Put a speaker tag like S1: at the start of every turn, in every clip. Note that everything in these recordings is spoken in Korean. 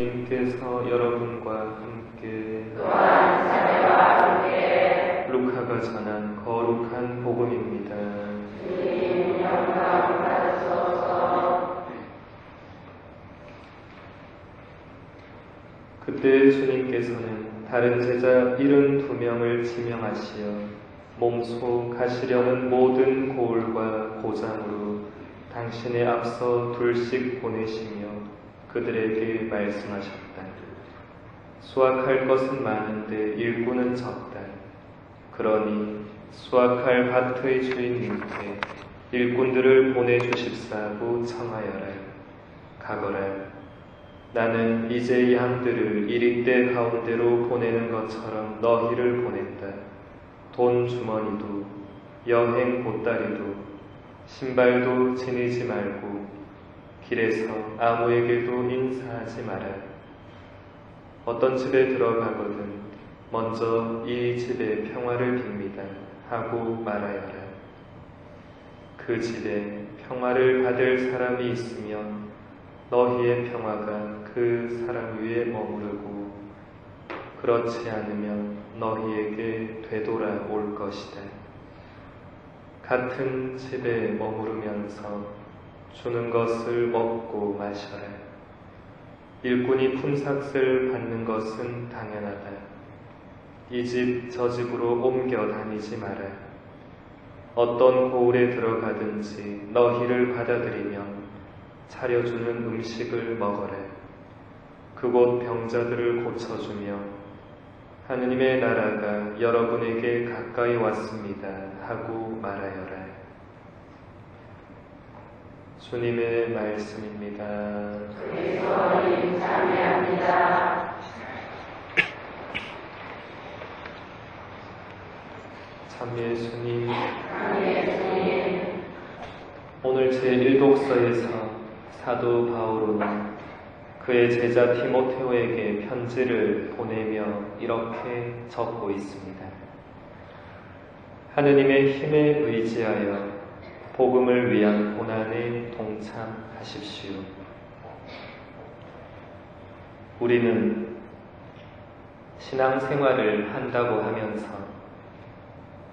S1: 주님께서 여러분과 함께 루카가 전한 거룩한 복음입니다. 그때 주님께서는 다른 제자 72명을 지명하시어 몸소 가시려는 모든 고을과 고장으로 당신의 앞서 둘씩 보내시며 그들에게 말씀하셨다. 수확할 것은 많은데 일꾼은 적다. 그러니 수확할 밭의 주인님께 일꾼들을 보내주십사고 청하여라. 가거라. 나는 이제 이 양들을 이리때 가운데로 보내는 것처럼 너희를 보냈다. 돈 주머니도 여행 보따리도 신발도 지니지 말고 길에서 아무에게도 인사하지 마라. 어떤 집에 들어가거든 먼저 이 집의 평화를 빕니다 하고 말하여라. 그 집에 평화를 받을 사람이 있으면 너희의 평화가 그 사람 위에 머무르고 그렇지 않으면 너희에게 되돌아올 것이다. 같은 집에 머무르면서 주는 것을 먹고 마셔라. 일꾼이 품삯을 받는 것은 당연하다. 이 집 저 집으로 옮겨 다니지 마라. 어떤 고을에 들어가든지 너희를 받아들이면 차려주는 음식을 먹어라. 그곳 병자들을 고쳐주며 하느님의 나라가 여러분에게 가까이 왔습니다 하고 말하여라. 주님의 말씀입니다. 참
S2: 예수님,
S1: 오늘 제1독서에서 사도 바울은 그의 제자 티모테오에게 편지를 보내며 이렇게 적고 있습니다. 하느님의 힘에 의지하여 복음을 위한 고난에 동참하십시오. 우리는 신앙생활을 한다고 하면서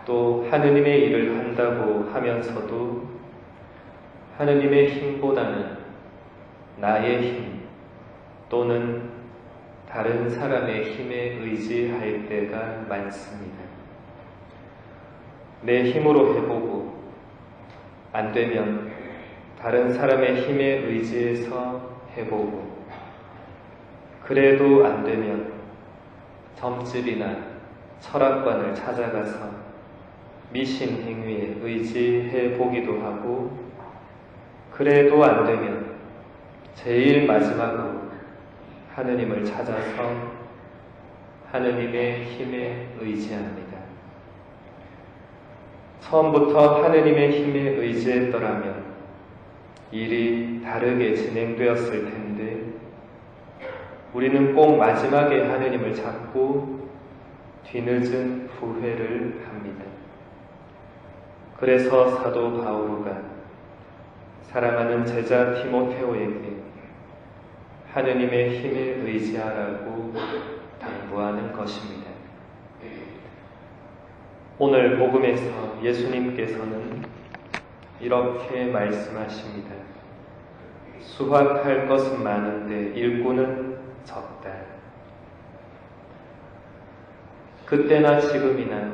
S1: 또 하느님의 일을 한다고 하면서도 하느님의 힘보다는 나의 힘 또는 다른 사람의 힘에 의지할 때가 많습니다. 내 힘으로 해보고 안 되면 다른 사람의 힘에 의지해서 해보고 그래도 안 되면 점집이나 철학관을 찾아가서 미신 행위에 의지해 보기도 하고 그래도 안 되면 제일 마지막으로 하느님을 찾아서 하느님의 힘에 의지합니다. 처음부터 하느님의 힘에 의지했더라면 일이 다르게 진행되었을 텐데 우리는 꼭 마지막에 하느님을 찾고 뒤늦은 후회를 합니다. 그래서 사도 바오로가 사랑하는 제자 티모테오에게 하느님의 힘에 의지하라고 당부하는 것입니다. 오늘 복음에서 예수님께서는 이렇게 말씀하십니다. 수확할 것은 많은데 일꾼은 적다. 그때나 지금이나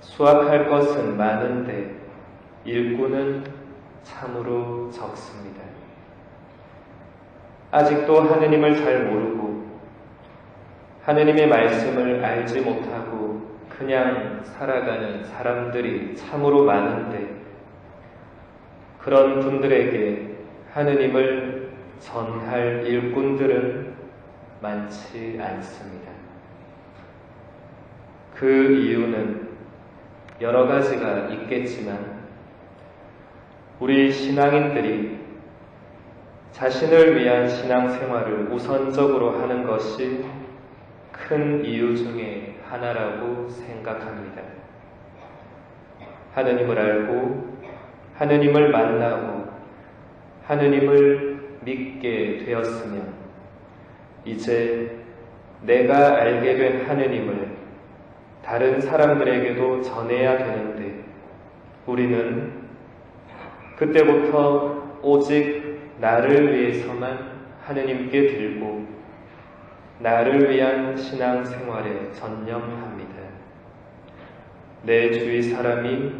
S1: 수확할 것은 많은데 일꾼은 참으로 적습니다. 아직도 하느님을 잘 모르고 하느님의 말씀을 알지 못하고 그냥 살아가는 사람들이 참으로 많은데 그런 분들에게 하느님을 전할 일꾼들은 많지 않습니다. 그 이유는 여러 가지가 있겠지만 우리 신앙인들이 자신을 위한 신앙생활을 우선적으로 하는 것이 큰 이유 중에 하나라고 생각합니다. 하느님을 알고 하느님을 만나고 하느님을 믿게 되었으면 이제 내가 알게 된 하느님을 다른 사람들에게도 전해야 되는데 우리는 그때부터 오직 나를 위해서만 하느님께 들고 나를 위한 신앙 생활에 전념합니다. 내 주위 사람이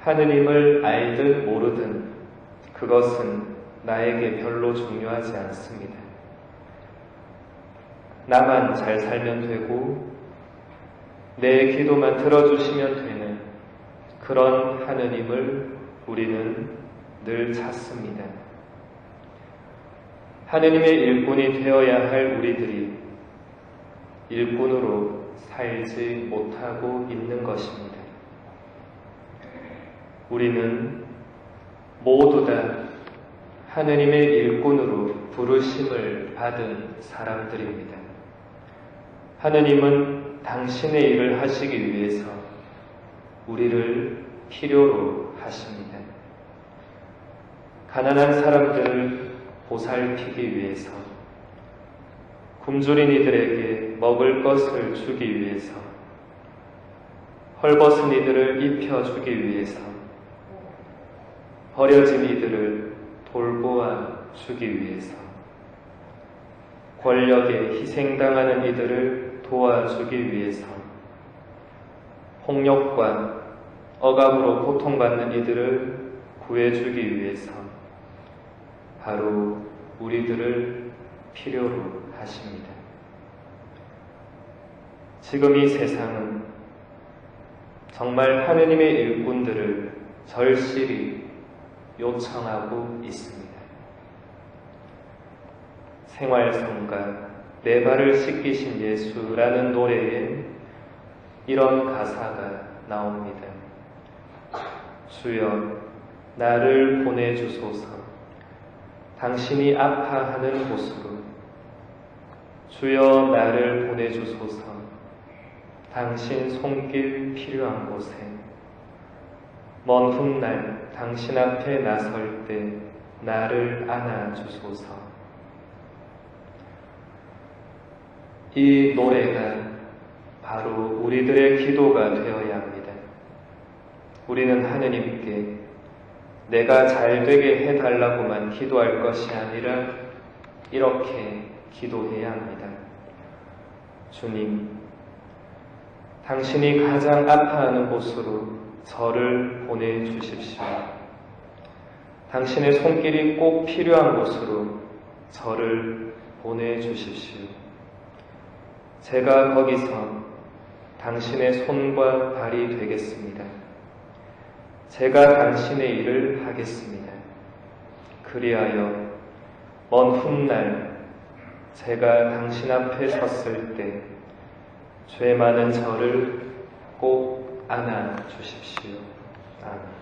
S1: 하느님을 알든 모르든 그것은 나에게 별로 중요하지 않습니다. 나만 잘 살면 되고 내 기도만 들어주시면 되는 그런 하느님을 우리는 늘 찾습니다. 하느님의 일꾼이 되어야 할 우리들이 일꾼으로 살지 못하고 있는 것입니다. 우리는 모두 다 하느님의 일꾼으로 부르심을 받은 사람들입니다. 하느님은 당신의 일을 하시기 위해서 우리를 필요로 하십니다. 가난한 사람들을 보살피기 위해서, 굶주린 이들에게 먹을 것을 주기 위해서, 헐벗은 이들을 입혀주기 위해서, 버려진 이들을 돌보아 주기 위해서, 권력에 희생당하는 이들을 도와주기 위해서, 폭력과 억압으로 고통받는 이들을 구해주기 위해서, 바로 우리들을 필요로 하십니다. 지금 이 세상은 정말 하느님의 일꾼들을 절실히 요청하고 있습니다. 생활성가 내 발을 씻기신 예수라는 노래에 이런 가사가 나옵니다. 주여 나를 보내주소서 당신이 아파하는 곳으로 주여 나를 보내주소서 당신 손길 필요한 곳에 먼 훗날 당신 앞에 나설 때 나를 안아주소서 이 노래가 바로 우리들의 기도가 되어야 합니다. 우리는 하느님께 내가 잘 되게 해달라고만 기도할 것이 아니라 이렇게 기도해야 합니다. 주님, 당신이 가장 아파하는 곳으로 저를 보내주십시오. 당신의 손길이 꼭 필요한 곳으로 저를 보내주십시오. 제가 거기서 당신의 손과 발이 되겠습니다. 제가 당신의 일을 하겠습니다. 그리하여 먼 훗날 제가 당신 앞에 섰을 때 죄 많은 저를 꼭 안아 주십시오. 아멘.